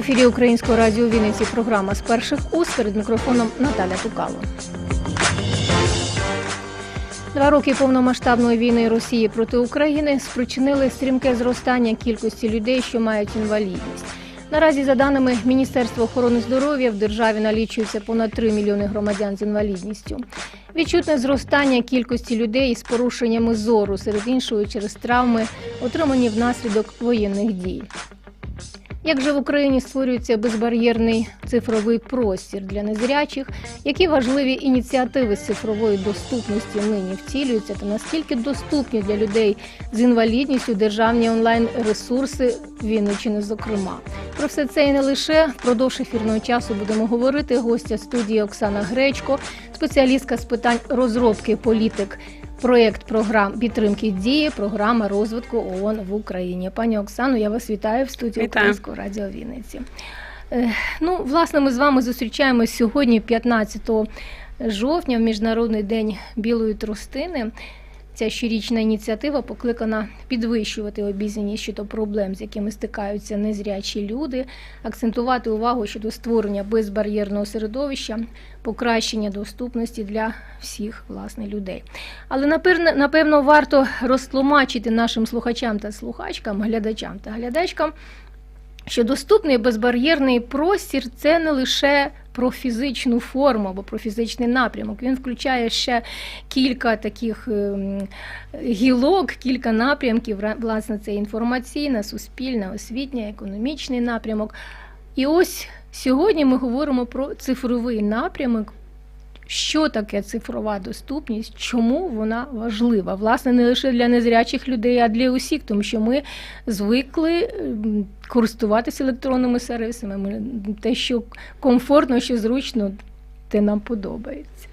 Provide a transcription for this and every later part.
Ефірі Українського радіо Вінниці. Програма з перших уст перед мікрофоном Наталя Тукало. Два роки повномасштабної війни Росії проти України спричинили стрімке зростання кількості людей, що мають інвалідність. Наразі, за даними Міністерства охорони здоров'я, в державі налічується понад 3 мільйони громадян з інвалідністю. Відчутне зростання кількості людей з порушеннями зору, серед іншого через травми, отримані внаслідок воєнних дій. Як же в Україні створюється безбар'єрний цифровий простір для незрячих? Які важливі ініціативи з цифрової доступності нині втілюються, та наскільки доступні для людей з інвалідністю державні онлайн-ресурси Вінниччини, зокрема? Про все це і не лише впродовж ефірного часу будемо говорити. Гостя студії Оксана Гречко, спеціалістка з питань розробки політик. Проєкт програм підтримки дії, програма розвитку ООН в Україні. Пані Оксано, я вас вітаю в студії Вітаю. Українського радіо Вінниці. Е, Ну, власне, ми з вами зустрічаємось сьогодні, 15 жовтня, в Міжнародний день білої тростини. Ця щорічна ініціатива покликана підвищувати обізнаність щодо проблем, з якими стикаються незрячі люди, акцентувати увагу щодо створення безбар'єрного середовища, покращення доступності для всіх власне людей. Але напевно, варто розтлумачити нашим слухачам та слухачкам, глядачам та глядачкам, що доступний безбар'єрний простір це не лише про фізичну форму або про фізичний напрямок. Він включає ще кілька таких ем, гілок, кілька напрямків. Власне, це інформаційна, суспільна, освітня, економічний напрямок. І ось сьогодні ми говоримо про цифровий напрямок. Що таке цифрова доступність? Чому вона важлива? Власне, не лише для незрячих людей, а для усіх, тому що ми звикли ем, користуватися електронними сервісами. Ми те, що комфортно, що зручно, те нам подобається.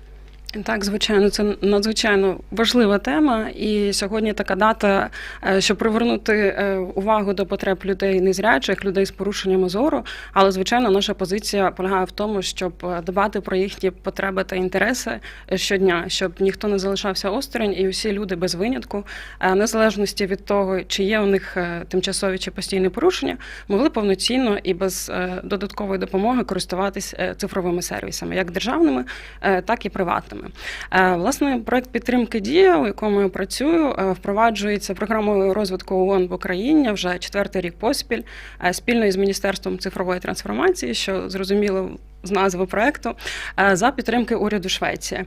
Так, звичайно, це надзвичайно важлива тема. І сьогодні така дата, е, щоб привернути е, увагу до потреб людей незрячих, людей з порушеннями зору. Але звичайно, наша позиція полягає в тому, щоб е, дбати про їхні потреби та інтереси щодня, щоб ніхто не залишався осторонь, і усі люди без винятку, незалежності від того, чи є у них тимчасові чи постійні порушення, могли повноцінно і без додаткової допомоги користуватись цифровими сервісами, як державними, так і приватними. Е, Власне, проект підтримки дія, у якому я працюю, е, впроваджується програмою розвитку ООН в Україні вже четвертий рік поспіль, е, спільно із Міністерством цифрової трансформації, що зрозуміло. З назви проекту е, за підтримки уряду Швеції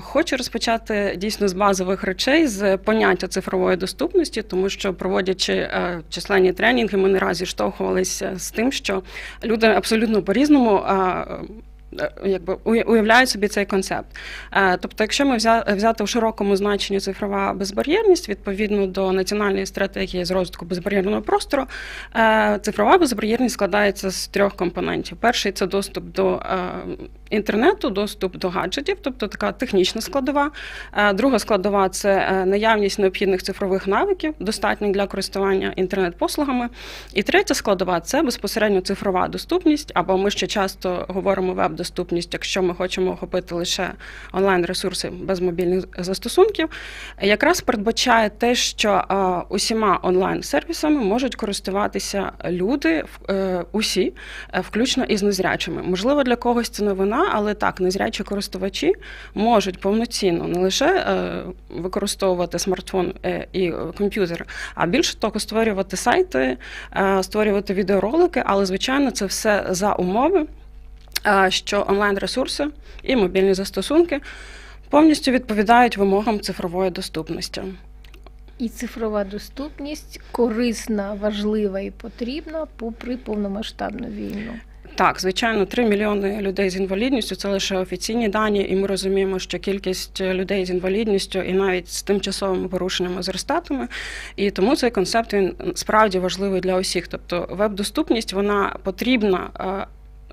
хочу розпочати дійсно з базових речей з поняття цифрової доступності, тому що проводячи численні тренінги, ми не раз зіштовхувалися з тим, що люди абсолютно по-різному е, е, якби уя- уявляють собі цей концепт. Е, Тобто, якщо ми взяти в широкому значенні цифрова безбар'єрність відповідно до національної стратегії з розвитку безбар'єрного простору, е, цифрова безбар'єрність складається з трьох компонентів. Перший це доступ до е, інтернету, доступ до гаджетів, тобто така технічна складова. Е, Друга складова це е, наявність необхідних цифрових навиків, достатніх для користування інтернет-послугами. І третя складова це безпосередньо цифрова доступність, або ми ще часто говоримо веб-доступність, якщо ми хочемо охопити лише онлайн-ресурси без мобільних застосунків. Якраз передбачає те, що е, усіма онлайн-сервісами можуть користуватися люди, усі, включно із незрячими. Можливо, для когось це новина, але так, незрячі користувачі можуть повноцінно не лише е, використовувати смартфон е, і е, комп'ютер, а більше того, створювати сайти, створювати відеоролики, але звичайно, це все за умови, що онлайн-ресурси і мобільні застосунки повністю відповідають вимогам цифрової доступності. І цифрова доступність корисна, важлива і потрібна попри повномасштабну війну. Так, звичайно, 3 мільйони людей з інвалідністю це лише офіційні дані, і ми розуміємо, що кількість людей з інвалідністю і навіть з тимчасовими порушеннями зростатиме. І тому цей концепт він справді важливий для усіх. Тобто, веб-доступність вона потрібна.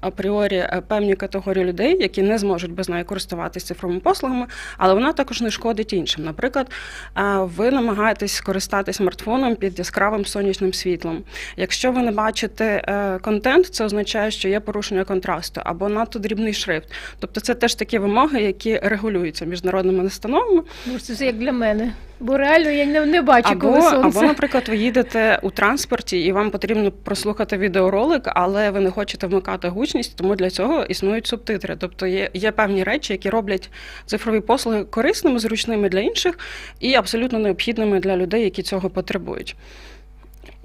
Апріорі е, певні категорії людей, які не зможуть без неї користуватися цифровими послугами, але вона також не шкодить іншим. Наприклад, е, ви намагаєтесь скористатися смартфоном під яскравим сонячним світлом. Якщо ви не бачите е, контент, це означає, що є порушення контрасту або надто дрібний шрифт. Тобто, це теж такі вимоги, які регулюються міжнародними настановами. Ну, це як для мене. Бо реально я не, не бачу, Або, коли сонце. або, наприклад, ви їдете у транспорті і вам потрібно прослухати відеоролик, але ви не хочете вмикати гучність, тому для цього існують субтитри. Тобто є, є певні речі, які роблять цифрові послуги корисними, зручними для інших і абсолютно необхідними для людей, які цього потребують.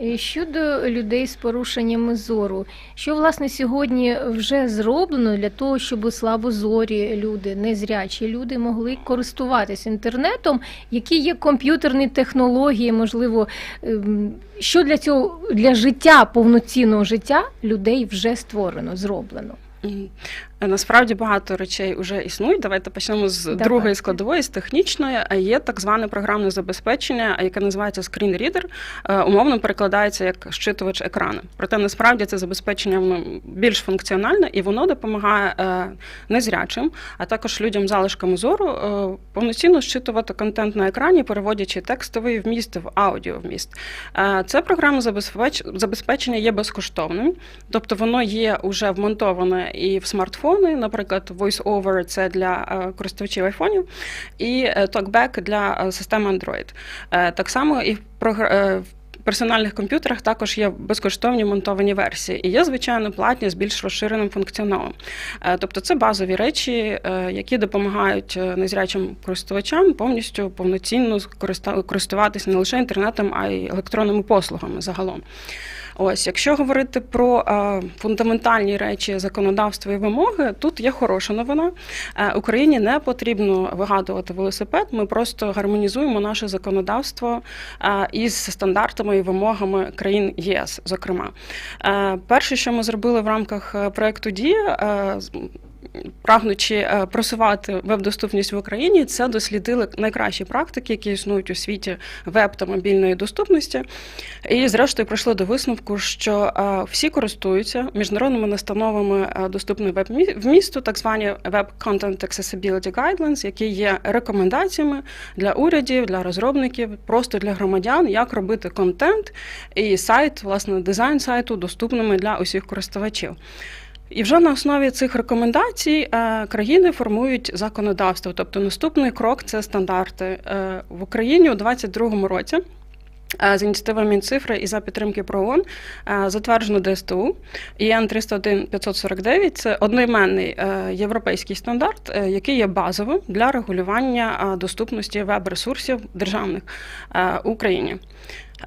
І Щодо людей з порушеннями зору, що власне сьогодні вже зроблено для того, щоб слабозорі люди, незрячі люди могли користуватися інтернетом, які є комп'ютерні технології, можливо, ем, що для цього для життя повноцінного життя людей вже створено, зроблено. М. Насправді багато речей вже існують. Давайте почнемо з Давайте. другої складової, з технічної. А Є так зване програмне забезпечення, яке називається Screen Reader. Е, Умовно перекладається як щитувач екрану. Проте насправді це забезпечення воно більш функціональне і воно допомагає е, незрячим, а також людям з залишками зору е, повноцінно щитувати контент на екрані, переводячи текстовий вміст в аудіовміст. Е, Це програмне забезпеч- забезпечення є безкоштовним, тобто воно є уже вмонтоване і в смартфони, наприклад, VoiceOver – це для е, користувачів айфонів, і е, TalkBack для е, системи Android. Так само і в персональних комп'ютерах також є безкоштовні монтовані версії, і є, звичайно, платні з більш розширеним функціоналом. Тобто це базові речі, які допомагають незрячим користувачам повністю повноцінно користуватися не лише інтернетом, а й електронними послугами загалом. Ось, якщо говорити про е, фундаментальні речі законодавства і вимоги, тут є хороша новина. Е, Україні не потрібно вигадувати велосипед. Ми просто гармонізуємо наше законодавство е, із стандартами і вимогами країн ЄС. Зокрема, перше, що ми зробили в рамках проекту Дія. Прагнучи е, просувати веб-доступність в Україні, це дослідили найкращі практики, які існують у світі веб та мобільної доступності. І зрештою прийшли до висновку, що е, всі користуються міжнародними настановами е, доступної веб-вмісту, так звані Web Content Accessibility Guidelines, які є рекомендаціями для урядів, для розробників, просто для громадян, як робити контент і сайт, власне, дизайн сайту доступними для усіх користувачів. І вже на основі цих рекомендацій е, країни формують законодавство. Тобто наступний крок це стандарти Е, в Україні у 2022 році. е, З ініціативи Мінцифри і за підтримки ПРООН затверджено ДСТУ ІН 301 549 це одноіменний європейський стандарт, який є базовим для регулювання доступності веб-ресурсів державних в Україні.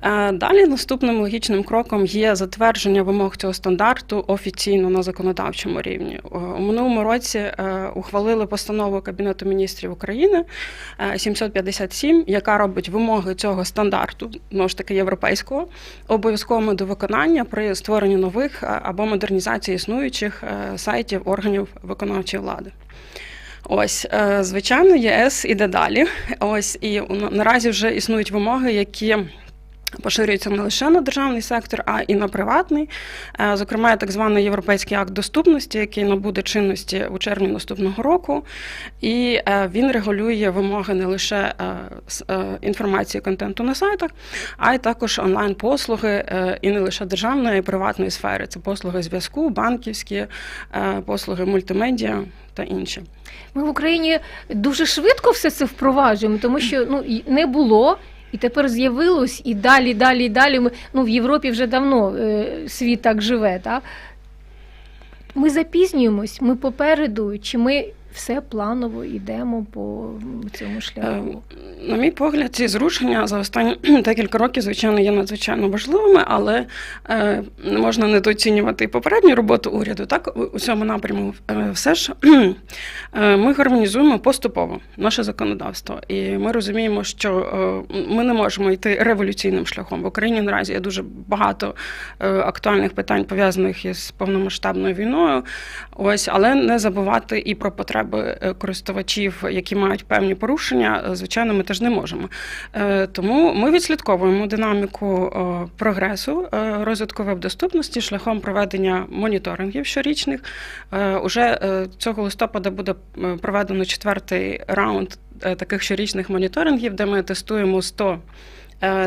Е, Далі наступним логічним кроком є затвердження вимог цього стандарту офіційно на законодавчому рівні. Е, У минулому році е, ухвалили постанову Кабінету міністрів України е, 757, яка робить вимоги цього стандарту, знову ж таки європейського, обов'язковими до виконання при створенні нових або модернізації існуючих сайтів органів виконавчої влади. Ось, звичайно, ЄС іде далі. Ось і наразі вже існують вимоги, які поширюються не лише на державний сектор, а і на приватний. Е, Зокрема, так званий європейський акт доступності, який набуде чинності у червні наступного року, і е, він регулює вимоги не лише е, інформації контенту на сайтах, а й також онлайн-послуги, і не лише державної, а й приватної сфери. Це послуги зв'язку, банківські, послуги мультимедіа та інші. Ми в Україні дуже швидко все це впроваджуємо, тому що ну не було. І тепер з'явилось, і далі, далі, далі. Ми ну в Європі вже давно е, світ так живе. Так? Ми запізнюємось, ми попереду, чи ми все планово йдемо по цьому шляху. Е, На мій погляд, ці зрушення за останні декілька років, звичайно, є надзвичайно важливими, але не можна недооцінювати попередню роботу уряду. Так, у- цьому напряму е, все ж е, ми гармонізуємо поступово наше законодавство, і ми розуміємо, що ми не можемо йти революційним шляхом. В Україні наразі є дуже багато актуальних питань пов'язаних із повномасштабною війною. Ось, але не забувати і про потреби е, користувачів, які мають певні порушення. Е, Звичайно, ми теж не можемо. Е, Тому ми відслідковуємо динаміку прогресу розвитку веб-доступності шляхом проведення моніторингів щорічних. Уже цього листопада буде проведено четвертий раунд таких щорічних моніторингів, де ми тестуємо 100 е,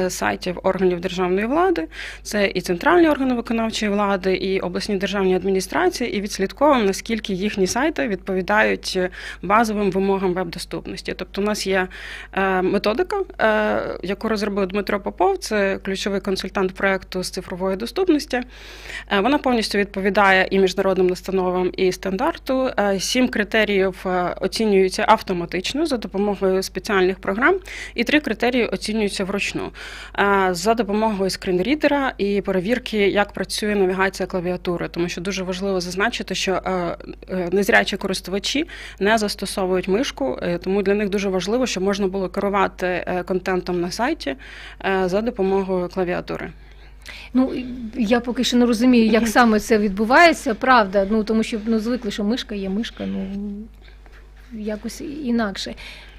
сайтів органів державної влади. Це і центральні органи виконавчої влади, і обласні державні адміністрації, і відслідковуємо, наскільки їхні сайти відповідають е, базовим вимогам веб-доступності. Тобто, у нас є е, методика, е, яку розробив Дмитро Попов, це ключовий консультант проекту з цифрової доступності. Е, Вона повністю відповідає і міжнародним настановам, і стандарту. Е, Сім критеріїв е, оцінюються автоматично за допомогою спеціальних програм, і три критерії оцінюються вручну за допомогою скрінрідера і перевірки, як працює навігація клавіатури, тому що дуже важливо зазначити, що е, е, незрячі користувачі не застосовують мишку, е, тому для них дуже важливо, щоб можна було керувати контентом на сайті за допомогою клавіатури. Ну я поки що не розумію, як саме це відбувається, правда. Ну тому що ну звикли, що мишка є мишка, ну якось інакше.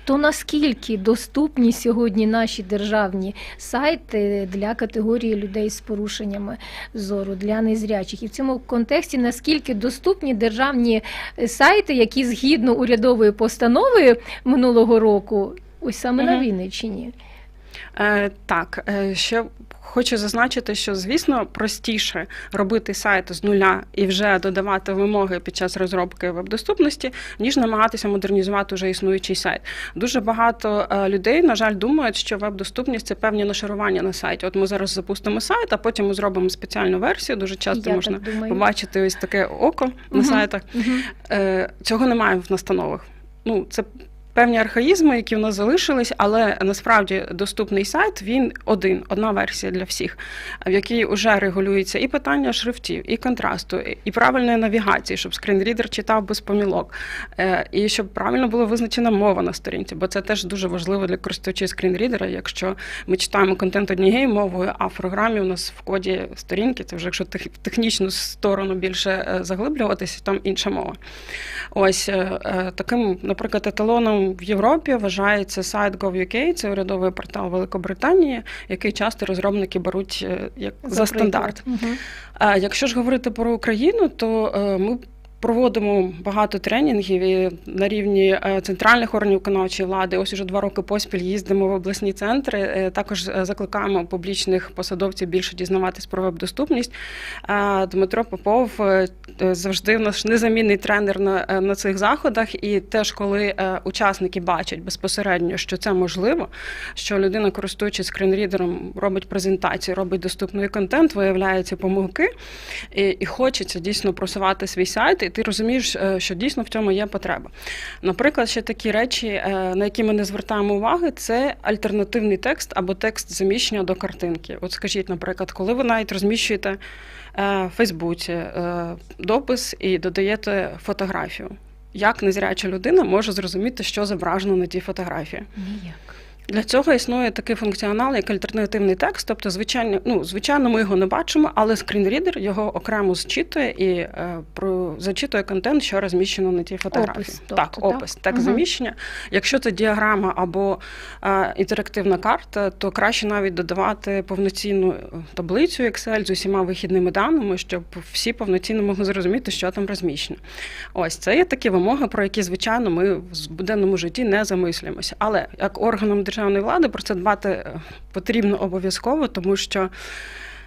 То наскільки доступні сьогодні наші державні сайти для категорії людей з порушеннями зору, для незрячих? І в цьому контексті наскільки доступні державні е, сайти, які згідно урядової постанови минулого року, ось саме на Мгм. Вінниччині? Е, так, е, ще хочу зазначити, що звісно простіше робити сайт з нуля і вже додавати вимоги під час розробки веб-доступності, ніж намагатися модернізувати вже існуючий сайт. Дуже багато е, людей, на жаль, думають, що веб-доступність це певні нашарування на сайті. От ми зараз запустимо сайт, а потім ми зробимо спеціальну версію. Дуже часто Я можна побачити ось таке око на Мгм. сайтах. Е, Цього немає в настановах. Ну, це певні архаїзми, які в нас залишились, але насправді доступний сайт він один, одна версія для всіх, в якій вже регулюється і питання шрифтів, і контрасту, і- правильної навігації, щоб скрінрідер читав без помілок, е, і щоб правильно була визначена мова на сторінці, бо це теж дуже важливо для користувачів скрінрідера. Якщо ми читаємо контент однією мовою, а в програмі у нас в коді сторінки, це вже якщо в технічну сторону більше е, заглиблюватися, там інша мова. Ось е, таким, наприклад, еталоном в Європі вважається сайт Gov.uk, це урядовий портал Великобританії, який часто розробники беруть е, як за, стандарт. Угу. А якщо ж говорити про Україну, то е, ми проводимо багато тренінгів і на рівні е, центральних органів виконавчої влади. Ось уже два роки поспіль їздимо в обласні центри. Е, Також е, закликаємо публічних посадовців більше дізнаватись про веб-доступність. Дмитро Попов завжди наш незамінний тренер на, на цих заходах. І теж, коли учасники бачать безпосередньо, що це можливо, що людина, користуючись скрінрідером, робить презентацію, робить доступний контент, виявляє ці помилки, і, і хочеться дійсно просувати свій сайт, і ти розумієш, е, що дійсно в цьому є потреба. Наприклад, ще такі речі, е, на які ми не звертаємо уваги, це альтернативний текст або текст заміщення до картинки. От скажіть, наприклад, коли ви навіть розміщуєте е, в Фейсбуці допис і додаєте фотографію. Як незряча людина може зрозуміти, що зображено на тій фотографії? Ніяк. Для цього існує такий функціонал, як альтернативний текст. Тобто, звичайно, ну звичайно, ми його не бачимо, але скрінрідер його окремо зчитує і е, про зачитує контент, що розміщено на тій фотографії. Опис, тобто, так, так? опис, так, Мгм. заміщення. Якщо це діаграма або е, інтерактивна карта, то краще навіть додавати повноцінну е, таблицю Excel з усіма вихідними даними, щоб всі повноцінно могли зрозуміти, що там розміщено. Ось це є такі вимоги, про які звичайно ми в буденному житті не замислюємося. Але як органам державної влади про це дбати е, потрібно обов'язково, тому що.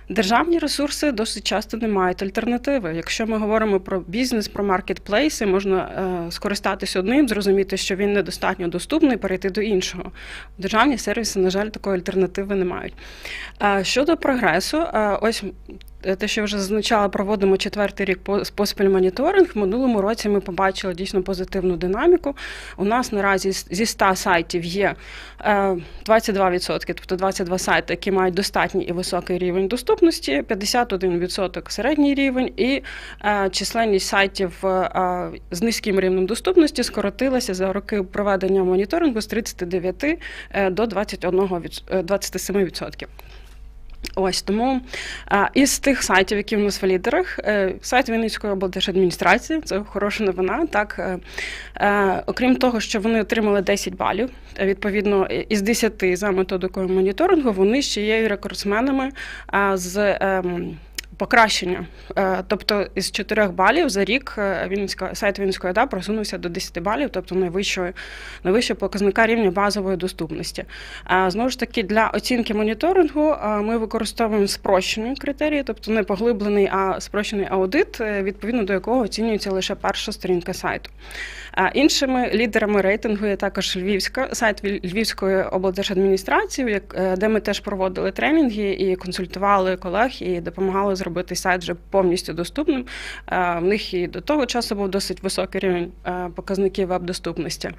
Державні ресурси досить часто не мають альтернативи. Якщо ми говоримо про бізнес, про маркетплейси, можна е, скористатися одним, зрозуміти, що він недостатньо доступний, перейти до іншого. Державні сервіси, на жаль, такої альтернативи не мають. Е, щодо прогресу, ось те, що вже зазначала, проводимо четвертий рік по- поспіль моніторинг. В минулому році ми побачили дійсно позитивну динаміку. У нас наразі зі 100 сайтів є е, 22%, тобто 22 сайти, які мають достатній і високий рівень доступності, 51% середній рівень, і е, численність сайтів е, з низьким рівнем доступності скоротилася за роки проведення моніторингу з 39 е, до 21 від- е, 27%. Ось тому а, із тих сайтів, які в нас в лідерах, е, сайт Вінницької облдержадміністрації, це хороша новина. Так, е, е, окрім того, що вони отримали 10 балів, відповідно, із 10 за методикою моніторингу, вони ще є рекордсменами а, з. Покращення. Е, Тобто із 4 балів за рік е, Вінницька сайт Вінницької ОДА просунувся до 10 балів, тобто найвищої найвищого показника рівня базової доступності. Е, Знову ж таки, для оцінки моніторингу ми використовуємо спрощені критерії, тобто не поглиблений, а спрощений аудит, відповідно до якого оцінюється лише перша сторінка сайту. Іншими лідерами рейтингу є також Львівська сайт Львівської облдержадміністрації, де ми теж проводили тренінги і консультували колег і допомагали зробити сайт вже повністю доступним. Е, В них і до того часу був досить високий рівень е, показників веб-доступності.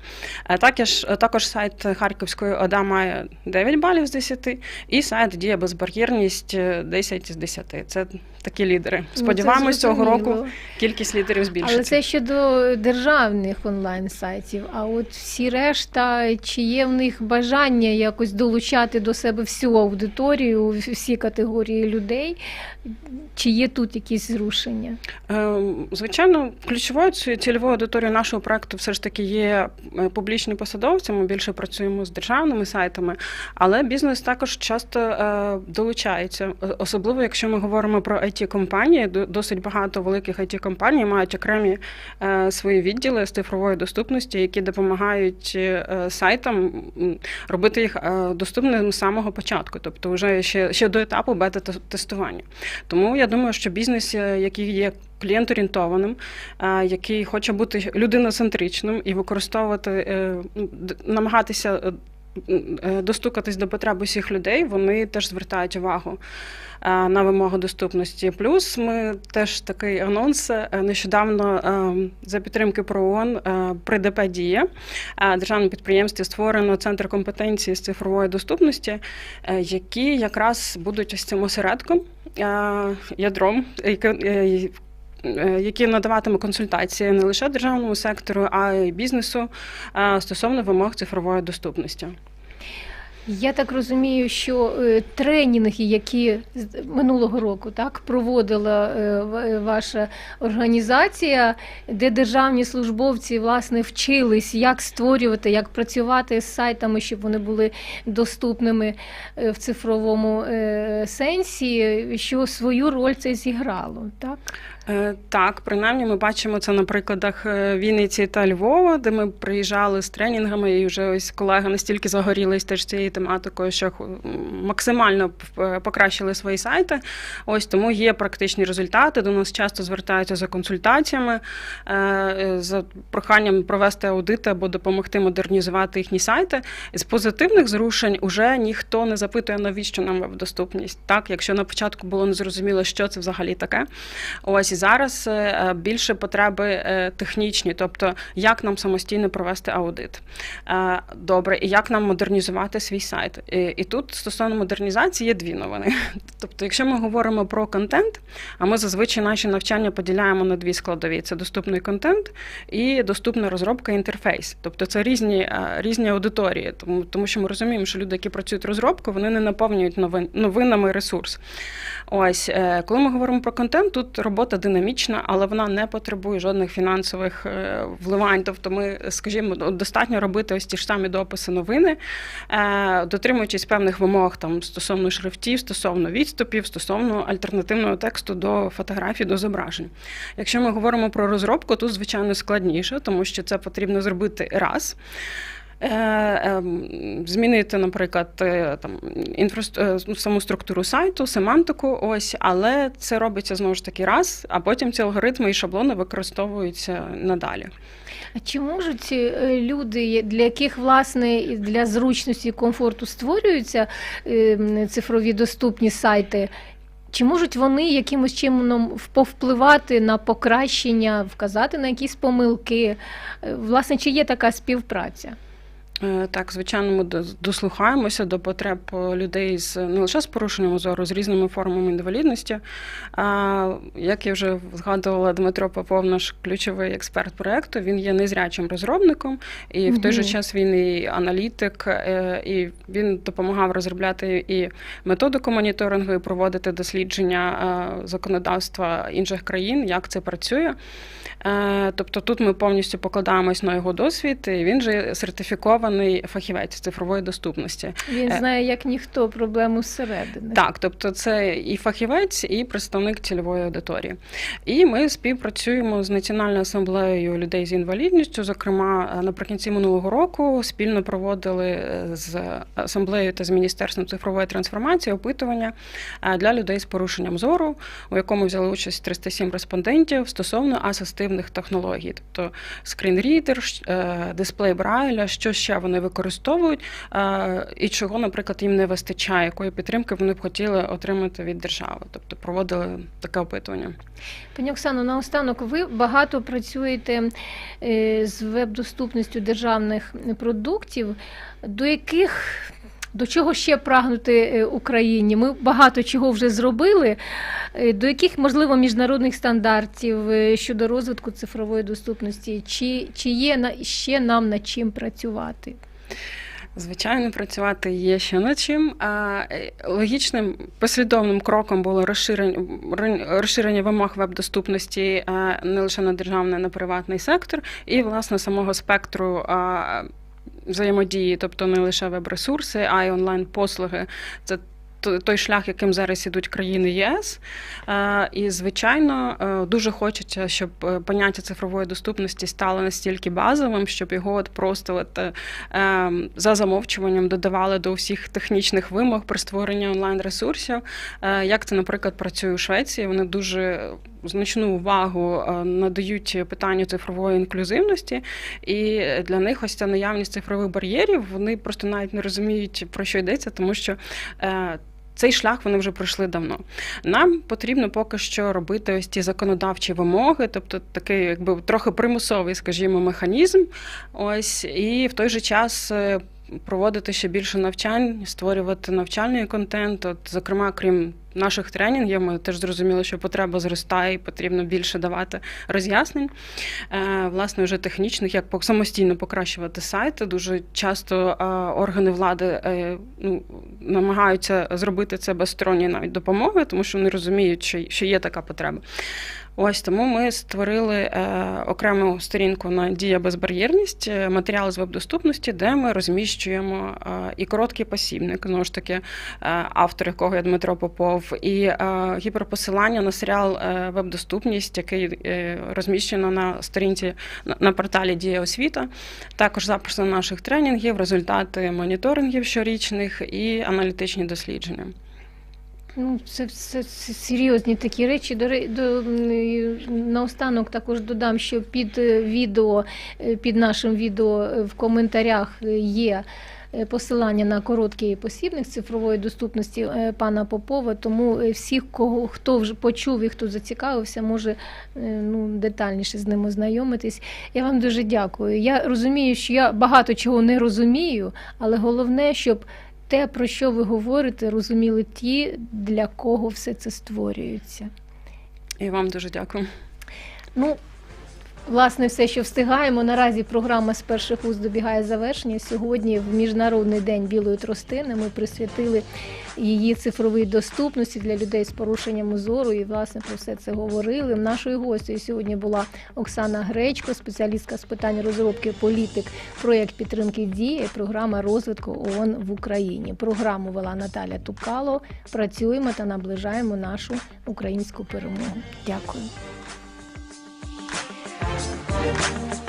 Е, Також, також сайт Харківської ОДА має 9 балів з 10, і сайт Дія безбар'єрність е, 10 з 10. Це такі лідери. Ну, Сподіваємось, цього року. Кількість лідерів збільшиться. Але це щодо державних онлайн-сайтів. А от всі решта, чи є в них бажання якось долучати до себе всю аудиторію, всі категорії людей, чи є тут якісь зрушення? Е, Звичайно, ключовою ці- цільовою аудиторією нашого проекту все ж таки є е, публічні посадовці. Ми більше працюємо з державними сайтами, але бізнес також часто е, долучається, особливо якщо ми говоримо про it компанії Досить багато великих it компаній мають окремі е, свої відділи з цифрової доступності, які допомагають е, сайтам робити їх е, доступними з самого початку, тобто вже ще, ще до етапу бета-тестування. Тому я думаю, що бізнес, який є клієнт-орієнтованим, який хоче бути людиноцентричним і використовувати, намагатися достукатись до потреб усіх людей, вони теж звертають увагу е, на вимогу доступності. Плюс ми теж такий анонс е, нещодавно е, за підтримки ПРООН е, при ДП Дія е, державному підприємстві створено центр компетенції з цифрової доступності, е, які якраз будуть ось цим осередком, е, ядром, е, е, які надаватиме консультації не лише державному сектору, а й бізнесу е, стосовно вимог цифрової доступності. Я так розумію, що е, тренінги, які минулого року так проводила е, ваша організація, де державні службовці власне вчились, як створювати, як працювати з сайтами, щоб вони були доступними е, в цифровому е, сенсі, що свою роль це зіграло, так? Е, Так, принаймні ми бачимо це на прикладах е, Вінниці та Львова, де ми приїжджали з тренінгами, і вже ось колеги настільки загорілись теж цією тематикою, що максимально покращили свої сайти. Ось тому є практичні результати. До нас часто звертаються за консультаціями, е, за проханням провести аудити або допомогти модернізувати їхні сайти. З позитивних зрушень уже ніхто не запитує, навіщо нам веб-доступність. Так, якщо на початку було незрозуміло, що це взагалі таке. Ось і зараз е, більше потреби е, технічні, тобто як нам самостійно провести аудит. Е, Добре, і як нам модернізувати свій сайт. І, тут стосовно модернізації є дві новини. Тобто, якщо ми говоримо про контент, а ми зазвичай наші навчання поділяємо на дві складові: це доступний контент і доступна розробка інтерфейс. Тобто це різні, е, різні аудиторії, тому, тому що ми розуміємо, що люди, які працюють розробку, вони не наповнюють новин, новинами ресурс. Ось, е, коли ми говоримо про контент, тут робота динамічна, але вона не потребує жодних фінансових е, вливань. Тобто, ми, скажімо, достатньо робити ось ті ж самі дописи новини, е, дотримуючись певних вимог там стосовно шрифтів, стосовно відступів, стосовно альтернативного тексту до фотографій, до зображень. Якщо ми говоримо про розробку, тут звичайно складніше, тому що це потрібно зробити раз. Е, ем, Змінити, наприклад, е, там інфрастru... е, ну, саму структуру сайту, семантику, ось, але це робиться знову ж таки раз, а потім ці алгоритми і шаблони використовуються надалі. А чи можуть люди, для яких власне для зручності і комфорту створюються е, цифрові доступні сайти? Чи можуть вони якимось чином повпливати на покращення, вказати на якісь помилки? Власне, чи є така співпраця? Е, Так, звичайно, ми дослухаємося до потреб е, людей з не лише з порушенням зору, з різними формами інвалідності. А, Як я вже згадувала, Дмитро Попов, наш ключовий експерт проекту, він є незрячим розробником, і в той же час він і аналітик, е, і він допомагав розробляти і методику моніторингу, і проводити дослідження законодавства інших країн, як це працює. Тобто тут ми повністю покладаємось на його досвід. і Він же сертифікований сертифікований фахівець цифрової доступності. Він Е. знає як ніхто проблему зсередини. Так, тобто це і фахівець, і представник цільової аудиторії. І ми співпрацюємо з Національною асамблеєю людей з інвалідністю. Зокрема, наприкінці минулого року спільно проводили е, з асамблеєю та з міністерством цифрової трансформації опитування е, для людей з порушенням зору, у якому взяли участь 307 респондентів стосовно асистивних технологій, тобто скрінрідер, е, дисплей Брайля, що ще вони використовують, е, і чого, наприклад, їм не вистачає, якої підтримки вони б хотіли отримати від держави. Тобто проводили таке опитування. Пані Оксано, наостанок ви багато працюєте е, з веб-доступністю державних продуктів, до яких до чого ще прагнути е, Україні? Ми багато чого вже зробили. Е, До яких можливо міжнародних стандартів е, щодо розвитку цифрової доступності? Чи, чи є ще нам над чим працювати? Звичайно, працювати є ще над чим. Логічним послідовним кроком було розширення розширення вимог веб-доступності не лише на державний, а на приватний сектор, і власне самого спектру. Взаємодії, тобто не лише веб-ресурси, а й онлайн-послуги. Це той шлях, яким зараз ідуть країни ЄС. Е, І, звичайно, е, дуже хочеться, щоб е, поняття цифрової доступності стало настільки базовим, щоб його от просто от, ем, за замовчуванням додавали до всіх технічних вимог при створенні онлайн-ресурсів. Е, Як це, наприклад, працює у Швеції? Вони дуже значну увагу е, надають питанню цифрової інклюзивності, і для них ось ця наявність цифрових бар'єрів. Вони просто навіть не розуміють про що йдеться, тому що. е, Цей шлях вони вже пройшли давно. Нам потрібно поки що робити ось ті законодавчі вимоги, тобто такий, якби трохи примусовий, скажімо, механізм. Ось і в той же час е, проводити ще більше навчань, створювати навчальний контент. От, зокрема, крім наших тренінгів, ми теж зрозуміли, що потреба зростає і потрібно більше давати роз'яснень. Е, Власне, вже технічних, як самостійно покращувати сайти. Дуже часто е, органи влади е, ну, намагаються зробити це без сторонньої навіть допомоги, тому що вони розуміють, що, що є така потреба. Ось тому ми створили е, окрему сторінку на Дія безбар'єрність, е, матеріал з веб-доступності, де ми розміщуємо е, і короткий посібник, знову ж таки, автор якого є Дмитро Попов, і гіперпосилання на серіал Веб-доступність, який розміщено на сторінці на, порталі Дія освіта. Також запис на наших тренінгів, результати моніторингів щорічних і аналітичні дослідження. Ну, це, це, це серйозні такі речі. До, до, наостанок також додам, що під е, відео, е, під нашим відео е, в коментарях є посилання на короткий посібник з цифрової доступності пана Попова. Тому всіх, кого хто вже почув і хто зацікавився, може ну, детальніше з ним ознайомитись. Я вам дуже дякую. Я розумію, що я багато чого не розумію, але головне, щоб те, про що ви говорите, розуміли ті, для кого все це створюється. І вам дуже дякую. Ну, власне, все, що встигаємо. Наразі програма з перших уст добігає завершення. Сьогодні, в Міжнародний день білої тростини, ми присвятили її цифровій доступності для людей з порушенням зору. І, власне, про все це говорили. Нашою гостею сьогодні була Оксана Гречко, спеціалістка з питань розробки політик, проєкт підтримки дії, програма розвитку ООН в Україні. Програму вела Наталя Тукало. Працюємо та наближаємо нашу українську перемогу. Дякую. Thank you.